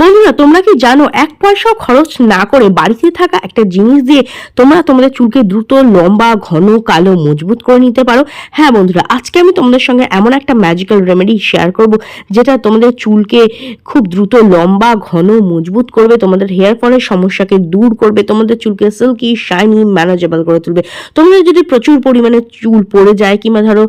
বন্ধুরা, তোমরা কি জানো, এক পয়সাও খরচ না করে বাড়িতে থাকা একটা জিনিস দিয়ে তোমরা তোমাদের চুলকে দ্রুত, লম্বা, ঘন, কালো, মজবুত করে নিতে পারো? হ্যাঁ বন্ধুরা, আজকে আমি তোমাদের সঙ্গে এমন একটা ম্যাজিক্যাল রেমেডি শেয়ার করব, যেটা তোমাদের চুলকে খুব দ্রুত, লম্বা, ঘন, মজবুত করবে, তোমাদের হেয়ার ফলের সমস্যাকে দূর করবে, তোমাদের চুলকে সিল্কি শাইনি ম্যানেজেবল করে তুলবে। তোমাদের যদি প্রচুর পরিমাণে চুল পড়ে যায়, কিংবা ধরো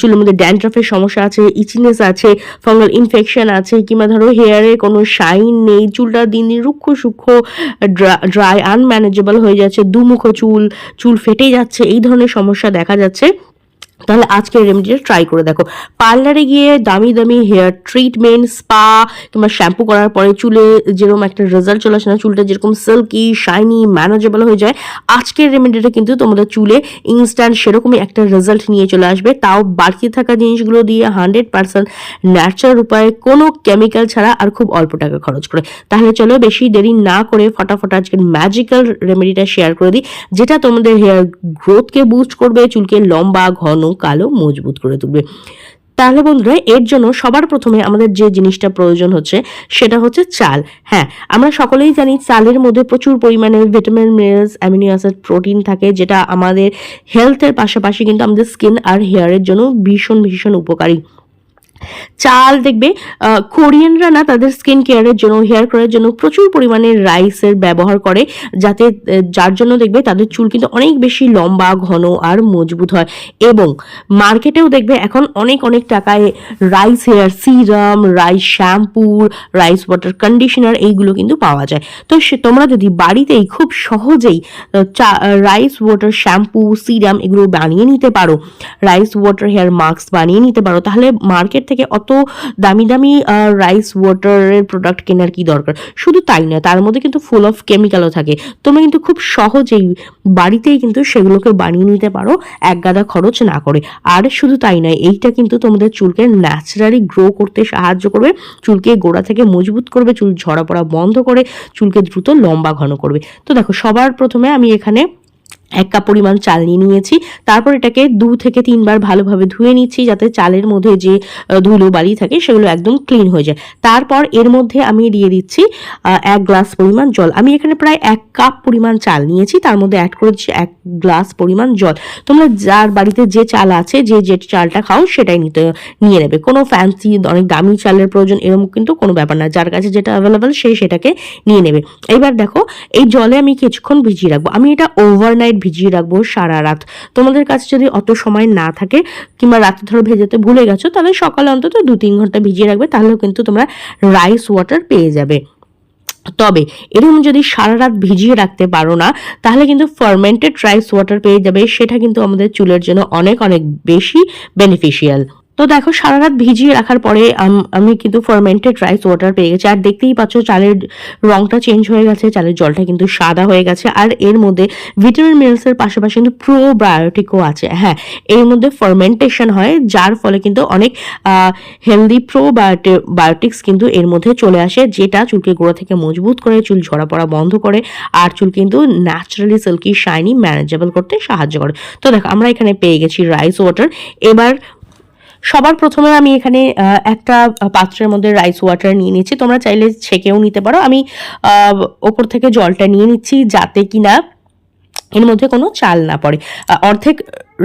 চুলের মধ্যে ড্যান্ড্রাফের সমস্যা আছে ইচিনেস আছে ফাঙ্গাল ইনফেকশন আছে, কিংবা ধরো হেয়ারে কোনো শাইন নেই, চুলটা দিন দিন রুক্ষ সূক্ষ্ম ড্রাই আনম্যানেজেবল হয়ে যাচ্ছে, দুমুখো চুল চুল ফেটে যাচ্ছে, এই ধরনের সমস্যা দেখা যাচ্ছে। তাহলে আজকের রেমেডিটা ট্রাই করে দেখো। পার্লারে গিয়ে দামি দামি হেয়ার ট্রিটমেন্ট স্পা কিংবা শ্যাম্পু করার পরে চুলে যেরকম একটা রেজাল্ট চলে আসে না, চুলটা যেরকম সিল্কি শাইনি ম্যানেজেবল হয়ে যায়, আজকের রেমেডিটা কিন্তু তোমাদের চুলে ইনস্ট্যান্ট সেরকমই একটা রেজাল্ট নিয়ে চলে আসবে। তাও বাড়তি থাকা জিনিসগুলো দিয়ে হান্ড্রেড পার্সেন্ট ন্যাচারাল উপায়ে, কোনো কেমিক্যাল ছাড়া আর খুব অল্প টাকা খরচ করে। তাহলে চলো বেশি দেরি না করে ফটাফট আজকের ম্যাজিক্যাল রেমেডিটা শেয়ার করে দিই, যেটা তোমাদের হেয়ার গ্রোথকে বুস্ট করবে, চুলকে লম্বা, ঘন কালো মজবুত করে তুলবে। তাহলে বন্ধুরা, এর জন্য সবার প্রথমে আমাদের যে জিনিসটা প্রয়োজন হচ্ছে, সেটা হচ্ছে চাল। হ্যাঁ আমরা সকলেই জানি চালের মধ্যে প্রচুর পরিমাণে vitamin, minerals, amino acid, protein থাকে, যেটা আমাদের হেলথের পাশাপাশি কিন্তু আমাদের স্কিন আর হেয়ারের জন্য ভীষণ ভীষণ উপকারী। চাল দেখবে কোরিয়ানরা না তাদের স্কিন কেয়ারের জন্য হেয়ার কেয়ারের জন্য প্রচুর পরিমাণে রাইসের ব্যবহার করে, যাতে যার জন্য দেখবে তাদের চুল কিন্তু অনেক বেশি লম্বা, ঘন আর মজবুত হয়। এবং মার্কেটেও দেখবে এখন অনেক অনেক টাকায় rice hair serum rice shampoo rice water conditioner এইগুলো কিন্তু পাওয়া যায়। তো সে, তোমরা যদি বাড়িতেই খুব সহজেই রাইস ওয়াটার শ্যাম্পু সিরাম এগুলো বানিয়ে নিতে পারো রাইস ওয়াটার হেয়ার মাস্ক বানিয়ে নিতে পারো, তাহলে মার্কেট থেকে অত দামি দামি রাইস ওয়াটারের প্রোডাক্ট কেনার কি দরকার? শুধু তাই না তার মধ্যে কিন্তু ফুল অফ কেমিক্যালও থাকে। তোমরা কিন্তু খুব সহজেই বাড়িতেই কিন্তু সেগুলোকে বানিয়ে নিতে পারো, এক গাদা খরচ না করে। আর শুধু তাই নয়, এইটা কিন্তু তোমাদের চুলকে ন্যাচারালি গ্রো করতে সাহায্য করবে, চুলকে গোড়া থেকে মজবুত করবে, চুল ঝরা পড়া বন্ধ করে, চুলকে দ্রুত লম্বা ঘন করবে। তো দেখো, সবার প্রথমে আমি এখানে এক কাপ পরিমাণ চাল নিয়ে নিয়েছি। তারপর এটাকে দু থেকে তিনবার ভালোভাবে ধুয়ে নিচ্ছি যাতে চালের মধ্যে যে ধুলো বালি থাকে সেগুলো একদম ক্লিন হয়ে যায়। তারপর এর মধ্যে আমি দিয়ে দিচ্ছি এক গ্লাস পরিমাণ জল। আমি এখানে প্রায় এক কাপ পরিমাণ চাল নিয়েছি, তার মধ্যে অ্যাড করে দিচ্ছি এক গ্লাস পরিমাণ জল। তোমরা যার বাড়িতে যে চাল আছে, যে যে চালটা খাও সেটাই নিতে, নিয়ে নেবে। কোনো ফ্যান্সি অনেক দামি চালের প্রয়োজন এরকম কিন্তু কোনো ব্যাপার না। যার কাছে যেটা অ্যাভেলেবেল সে সেটাকে নিয়ে নেবে। এবার দেখো, এই জলে আমি কিছুক্ষণ ভিজিয়ে রাখব। আমি এটা ওভারনাইট ভিজিয়ে রাখব সারা রাত। তোমাদের কাছে যদি অত সময় না থাকে কিংবা রাতে ধরো ভেজাতে ভুলে গেছো, তাহলে সকালে অন্তত দু তিন ঘণ্টা ভিজিয়ে রাখবে, তাহলেও কিন্তু তোমরা রাইস ওয়াটার পেয়ে যাবে। তবে এরকম যদি সারা রাত ভিজিয়ে রাখতে পারো না, তাহলে কিন্তু ফার্মেন্টেড রাইস ওয়াটার পেয়ে যাবে, সেটা কিন্তু আমাদের চুলের জন্য অনেক অনেক বেশি বেনিফিশিয়াল তো দেখো সারা রাত ভিজিয়ে রাখার পরে, আম- কিন্তু ফার্মেন্টেড রাইস ওয়াটার পেয়ে গেছি। আর দেখতেই পাচ্ছ, চালের রংটা চেঞ্জ হয়ে গেছে, চালের জলটা কিন্তু সাদা হয়ে গেছে। আর এর মধ্যে ভিটামিন মিনারেলসের পাশাপাশি কিন্তু প্রোবায়োটিকও আছে। হ্যাঁ এর মধ্যে ফার্মেন্টেশন হয়, যার ফলে কিন্তু অনেক হেলদি প্রোবায়োটিক্স কিন্তু এর মধ্যে চলে আসে, যেটা চুলকে গোড়া থেকে মজবুত করে, চুল ঝরা পড়া বন্ধ করে, আর চুল কিন্তু ন্যাচারালি সিল্কি শাইনি ম্যানেজেবল করতে সাহায্য করে। তো দেখো, আমরা এখানে পেয়ে গেছি রাইস ওয়াটার এবার সবার প্রথমে আমি এখানে একটা পাত্রের মধ্যে রাইস ওয়াটার নিয়ে নিচ্ছি। তোমরা চাইলে ছেঁকেও নিতে পারো। আমি ওপর থেকে জলটা নিয়ে নিচ্ছি যাতে কিনা এর মধ্যে কোনো চাল না পড়ে। অর্ধেক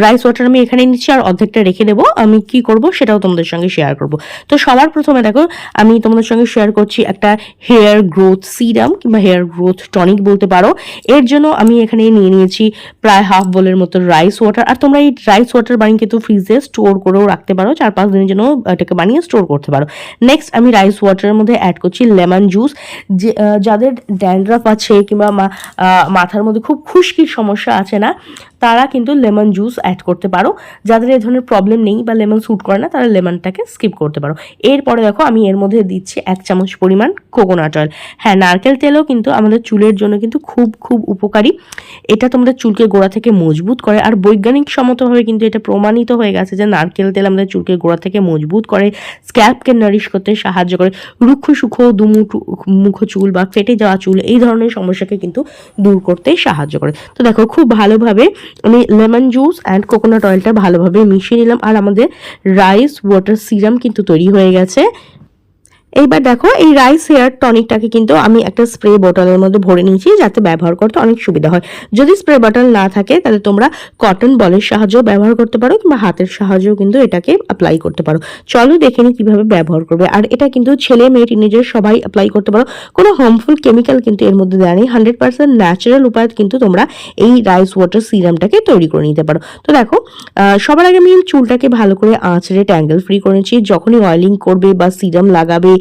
রাইস ওয়াটার আমি এখানে নিচ্ছি আর অর্ধেকটা রেখে দেবো। আমি কি করব সেটাও তোমাদের সঙ্গে শেয়ার করব। তো সবার প্রথমে দেখো, আমি তোমাদের সঙ্গে শেয়ার করছি একটা হেয়ার গ্রোথ সিরাম কিংবা হেয়ার গ্রোথ টনিক বলতে পারো। এর জন্য আমি এখানে নিয়ে নিয়েছি প্রায় হাফ বোলের মতো রাইস ওয়াটার আর তোমরা এই রাইস ওয়াটার বানিয়ে কিন্তু ফ্রিজে স্টোর করেও রাখতে পারো, চার পাঁচ দিনের জন্য এটাকে বানিয়ে স্টোর করতে পারো। নেক্সট আমি রাইস ওয়াটারের মধ্যে অ্যাড করছি লেমন জুস যে যাদের ড্যান্ড্রাফ আছে কিংবা মাথার মধ্যে খুব খুশকির সমস্যা আছে না, তারা কিন্তু লেমন জুস অ্যাড করতে পারো। যাদের এই ধরনের প্রবলেম নেই বা লেমন স্যুট করে না, তারা লেমনটাকে স্কিপ করতে পারো। এরপরে দেখো, আমি এর মধ্যে দিচ্ছি এক চামচ পরিমাণ কোকোনাট অয়েল হ্যাঁ নারকেল তেলও কিন্তু আমাদের চুলের জন্য কিন্তু খুব খুব উপকারী। এটা তোমাদের চুলকে গোড়া থেকে মজবুত করে। আর বৈজ্ঞানিক সম্মতভাবে কিন্তু এটা প্রমাণিত হয়ে গেছে যে নারকেল তেল আমাদের চুলকে গোড়া থেকে মজবুত করে স্ক্যাল্পকে নারিশ করতে সাহায্য করে। রুক্ষ সুখ দুমুখ মুখ, চুল বা ফেটে যাওয়া চুল, এই ধরনের সমস্যাকে কিন্তু দূর করতে সাহায্য করে। তো দেখো, খুব ভালোভাবে আমি লেমন জুস অ্যান্ড কোকোনাট অয়েলটা ভালোভাবে মিশিয়ে নিলাম। আর আমাদের রাইস ওয়াটার সিরাম কিন্তু তৈরি হয়ে গেছে। এইবার দেখো, এই রাইস হেয়ার টনিকটাকে কিন্তু আমি একটা স্প্রে বোতলের মধ্যে ভরে নিয়েছি যাতে ব্যবহার করতে অনেক সুবিধা হয়। যদি স্প্রে বোতল না থাকে, তাহলে তোমরা কটন বলের সাহায্যেও ব্যবহার করতে পারো কিংবা হাতের সাহায্যেও কিন্তু এটাকে অ্যাপ্লাই করতে পারো। চলো দেখে নিই কীভাবে ব্যবহার করবে। আর এটা কিন্তু ছেলে মেয়ে টিনেজার সবাই অ্যাপ্লাই করতে পারো। কোনো হার্মফুল কেমিক্যাল কিন্তু এর মধ্যে দেওয়া নেই। হান্ড্রেড পার্সেন্ট ন্যাচারাল উপায় কিন্তু তোমরা এই রাইস ওয়াটার সিরামটাকে তৈরি করে নিতে পারো। তো দেখো সবার আগে আমি চুলটাকে ভালো করে আঁচড়ে ট্যাঙ্গেল ফ্রি করে যখনই অয়েলিং করবে বা সিরাম লাগাবে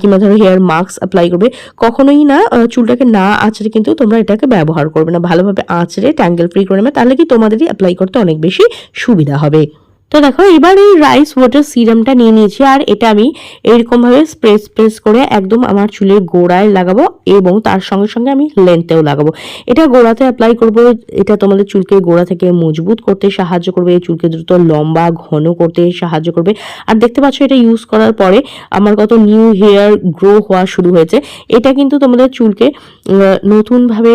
কিংবা ধরো হেয়ার মাস্ক অ্যাপ্লাই করবে, কখনোই না চুলটাকে না আঁচড়ে কিন্তু তোমরা এটাকে ব্যবহার করবে না। ভালোভাবে আঁচড়ে ট্যাঙ্গেল ফ্রি করে নেবে, তাহলে কি তোমাদেরই অ্যাপ্লাই করতে অনেক বেশি সুবিধা হবে। তো দেখো, এবার এই রাইস ওয়াটার সিরামটা নিয়ে নিয়েছি, আর এটা আমি এরকম ভাবে স্প্রেস করে একদম আমার চুলের গোড়ায় লাগাবো এবং তার সঙ্গে সঙ্গে আমি লেন্থেও লাগাবো। এটা গোড়াতে অ্যাপ্লাই করব, এটা তোমাদের চুলকে গোড়া থেকে মজবুত করতে সাহায্য করবে, এই চুলকে দ্রুত লম্বা, ঘন করতে সাহায্য করবে। আর দেখতে পাচ্ছ, এটা ইউজ করার পরে আমার কত নিউ হেয়ার গ্রো হওয়া শুরু হয়েছে। এটা কিন্তু তোমাদের চুলকে নতুনভাবে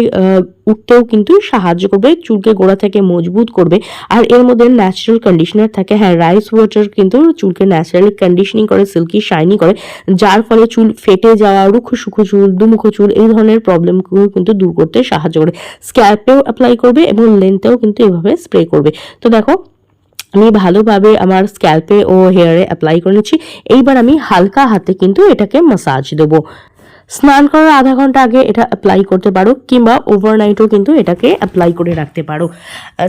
উঠতেও কিন্তু সাহায্য করবে, চুলকে গোড়া থেকে মজবুত করবে। আর এর মধ্যে ন্যাচারাল কন্ডিশনার থাকে হ্যাঁ রাইস ওয়াটার কিন্তু চুলকে ন্যাচারালি কন্ডিশনিং করে সিল্কি শাইনি করে, যার ফলে চুল ফেটে যাওয়া, রুক্ষ সুক্ষ চুল, দুমুখ চুল, এই ধরনের প্রবলেমগুলো কিন্তু দূর করতে সাহায্য করে। স্ক্যাল্পেও অ্যাপ্লাই করবে এবং লেন্থেও কিন্তু এভাবে স্প্রে করবে। তো দেখো, আমি ভালোভাবে আমার স্ক্যাল্পে ও হেয়ারে অ্যাপ্লাই করে নিচ্ছি। এইবার আমি হালকা হাতে কিন্তু এটাকে মাসাজ দেবো। স্নান করার আধা ঘণ্টা আগে এটা অ্যাপ্লাই করতে পারো, কিংবা ওভারনাইটও কিন্তু এটাকে অ্যাপ্লাই করে রাখতে পারো।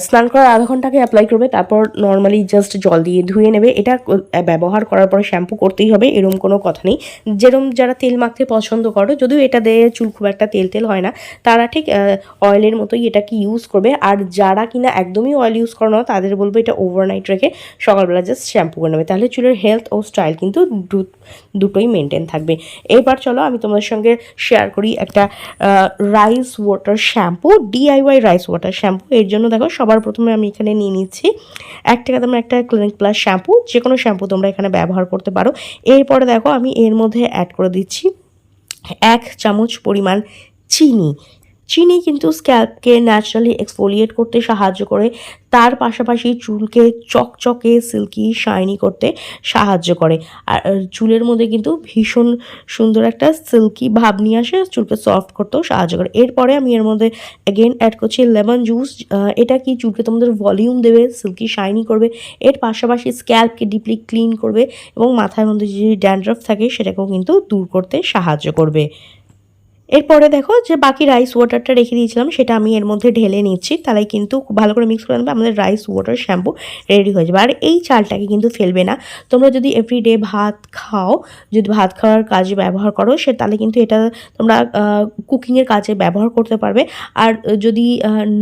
স্নান করার আধা ঘণ্টা আগে অ্যাপ্লাই করবে, তারপর নর্মালি জাস্ট জল দিয়ে ধুয়ে নেবে। এটা ব্যবহার করার পরে শ্যাম্পু করতেই হবে এরকম কোনো কথা নেই। যেরকম যারা তেল মাখতে পছন্দ করো, যদিও এটা দিয়ে চুল খুব একটা তেল তেল হয় না, তারা ঠিক অয়েলের মতোই এটাকে ইউজ করবে। আর যারা কিনা একদমই অয়েল ইউজ করো না, তাদের বলব এটা ওভারনাইট রেখে সকালবেলা জাস্ট শ্যাম্পু করে নেবে। তাহলে চুলের হেলথ ও স্টাইল কিন্তু দুটোই মেনটেন থাকবে। এবার চলো আমি তোমাদের সঙ্গে শেয়ার করি একটা rice water shampoo DIY rice water shampoo এর জন্য দেখো সবার প্রথমে আমি এখানে নিয়ে নিচ্ছি এক টাকা দামের একটা ক্লিনিক প্লাস শ্যাম্পু যে কোনো শ্যাম্পু তোমরা এখানে ব্যবহার করতে পারো। এরপরে দেখো আমি এর মধ্যে অ্যাড করে দিচ্ছি এক চামচ পরিমাণ চিনি। চিনি কিন্তু স্ক্যাল্পকে ন্যাচারালি এক্সফোলিয়েট করতে সাহায্য করে। তার পাশাপাশি চুলকে চকচকে সিল্কি শাইনি করতে সাহায্য করে। আর চুলের মধ্যে কিন্তু ভীষণ সুন্দর একটা সিল্কি ভাব নিয়ে আসে, চুলকে সফট করতেও সাহায্য করে। এরপরে আমি এর মধ্যে অ্যাগেন অ্যাড করছি লেমন জুস এটা কি চুলকে তোমাদের ভলিউম দেবে সিল্কি শাইনি করবে। এর পাশাপাশি স্ক্যাল্পকে ডিপলি ক্লিন করবে এবং মাথার মধ্যে যে ড্যান্ড্রফ থাকে, সেটাকেও কিন্তু দূর করতে সাহায্য করবে। এরপরে দেখো যে বাকি রাইস ওয়াটারটা রেখে দিয়েছিলাম, সেটা আমি এর মধ্যে ঢেলে নিচ্ছি। তাহলে কিন্তু ভালো করে মিক্স করে নেবে আমাদের রাইস ওয়াটার শ্যাম্পু রেডি হয়ে যাবে। আর এই চালটাকে কিন্তু ফেলবে না। তোমরা যদি এভরিডে ভাত খাও, যদি ভাত খাওয়ার কাজে ব্যবহার করো, সে তাহলে কিন্তু এটা তোমরা কুকিংয়ের কাজে ব্যবহার করতে পারবে। আর যদি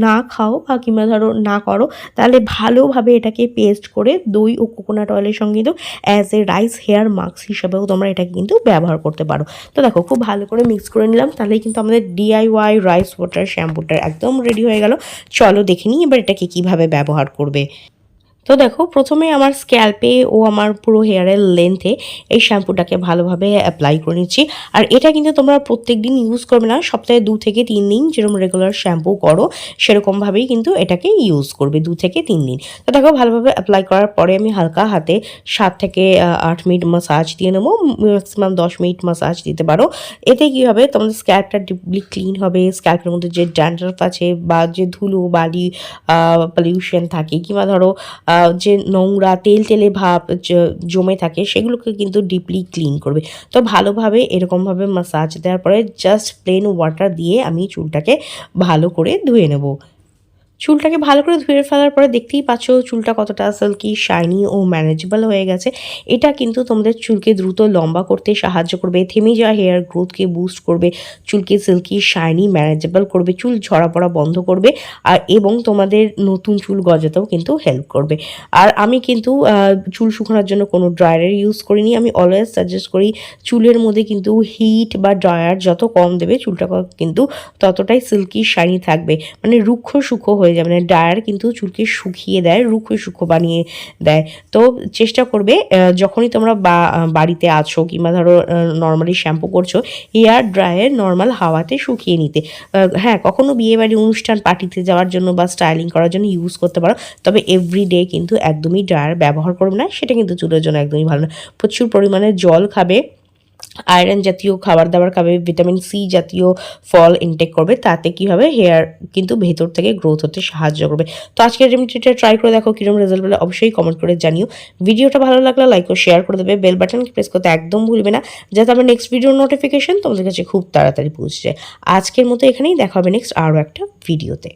না খাও বা কিংবা ধরো না করো, তাহলে ভালোভাবে এটাকে পেস্ট করে দই ও কোকোনাট অয়েলের সঙ্গে কিন্তু as a rice hair mask হিসাবেও তোমরা এটাকে কিন্তু ব্যবহার করতে পারো। তো দেখো, খুব ভালো করে মিক্স করে নিলাম। তাহলেই কিন্তু আমাদের ডিআইওয়াই রাইস ওয়াটার শ্যাম্পুটার একদম রেডি হয়ে গেল। চলো দেখে নিই এবার এটাকে কীভাবে ব্যবহার করবে। তো দেখো, প্রথমে আমার স্ক্যাল্পে ও আমার পুরো হেয়ারের লেন্থে এই শ্যাম্পুটাকে ভালোভাবে অ্যাপ্লাই করে নিচ্ছি। আর এটা কিন্তু তোমরা প্রত্যেক দিন ইউজ করবে না, সপ্তাহে দু থেকে তিন দিন যেরকম রেগুলার শ্যাম্পু করো, সেরকমভাবেই কিন্তু এটাকে ইউজ করবে দু থেকে তিন দিন। তো দেখো, ভালোভাবে অ্যাপ্লাই করার পরে আমি হালকা হাতে সাত থেকে আট মিনিট মাসাজ দিয়ে নেব ম্যাক্সিমাম দশ মিনিট মাসাজ দিতে পারো। এতে কী হবে, তোমাদের স্ক্যাল্পটা ডিপলি ক্লিন হবে, স্ক্যাল্পের মধ্যে যে ড্যান্ড্রফ আছে বা যে ধুলো, বালি পলিউশন থাকে কিংবা ধরো যে নোংরা তেল তেলে ভাব জমে থাকে, সেগুলোকে কিন্তু ডিপলি ক্লিন করবে। তো ভালোভাবে, এরকমভাবে মাসাজ দেওয়ার পরে জাস্ট প্লেন ওয়াটার দিয়ে আমি চুলটাকে ভালো করে ধুয়ে নেব। চুলটাকে ভালো করে ধুয়ে ফেলার পরে দেখতেই পাচ্ছ চুলটা কতটা সিল্কি শাইনি ও ম্যানেজেবল হয়ে গেছে। এটা কিন্তু তোমাদের চুলকে দ্রুত লম্বা করতে সাহায্য করবে, থেমে যাওয়া হেয়ার গ্রোথকে বুস্ট করবে, চুলকে সিল্কি শাইনি ম্যানেজেবল করবে, চুল ঝরা পড়া বন্ধ করবে, আর এবং তোমাদের নতুন চুল গজাতেও কিন্তু হেল্প করবে। আর আমি কিন্তু চুল শুকানোর জন্য কোনো ড্রায়ারের ইউজ করিনি, আমি অলওয়েজ সাজেস্ট করি চুলের মধ্যে কিন্তু হিট বা ড্রায়ার যত কম দেবে, চুলটা কিন্তু ততটাই সিল্কি শাইনি থাকবে। মানে রুক্ষ সুক্ষ হয়ে যাবে মানে ড্রায়ার কিন্তু চুলকে শুকিয়ে দেয়, রুক্ষ সুক্ষ বানিয়ে দেয়। তো চেষ্টা করবে যখনই তোমরা বা- বাড়িতে আছো কিংবা ধরো নর্মালি শ্যাম্পু করছ হেয়ার ড্রায়ার নর্মাল হাওয়াতে শুকিয়ে নিতে। হ্যাঁ কখনো বিয়েবাড়ি অনুষ্ঠান পার্টিতে যাওয়ার জন্য বা স্টাইলিং করার জন্য ইউজ করতে পারো, তবে এভরিডে কিন্তু একদমই ড্রায়ার ব্যবহার করবে না, সেটা কিন্তু চুলের জন্য একদমই ভালো না। প্রচুর পরিমাণে জল খাবে আয়রন জাতীয় খাবার দাবার খাবে, ভিটামিন সি জাতীয় ফল ইনটেক করবে, তাতে কি হবে? হেয়ার কিন্তু ভেতর থেকে গ্রোথ হতে সাহায্য করবে। তো আজকের রেমিডিটা ট্রাই করে দেখো কীরকম রেজাল্ট পেলে অবশ্যই কমেন্ট করে জানিও। ভিডিওটা ভালো লাগলে লাইক ও শেয়ার করে দেবে বেল বাটন প্রেস করতে একদম ভুলবে না, যাতে আমার নেক্সট ভিডিওর নোটিফিকেশন তোমাদের কাছে খুব তাড়াতাড়ি পৌঁছে যায়। আজকের মতো এখানেই দেখা হবে নেক্সট আরও একটা ভিডিওতে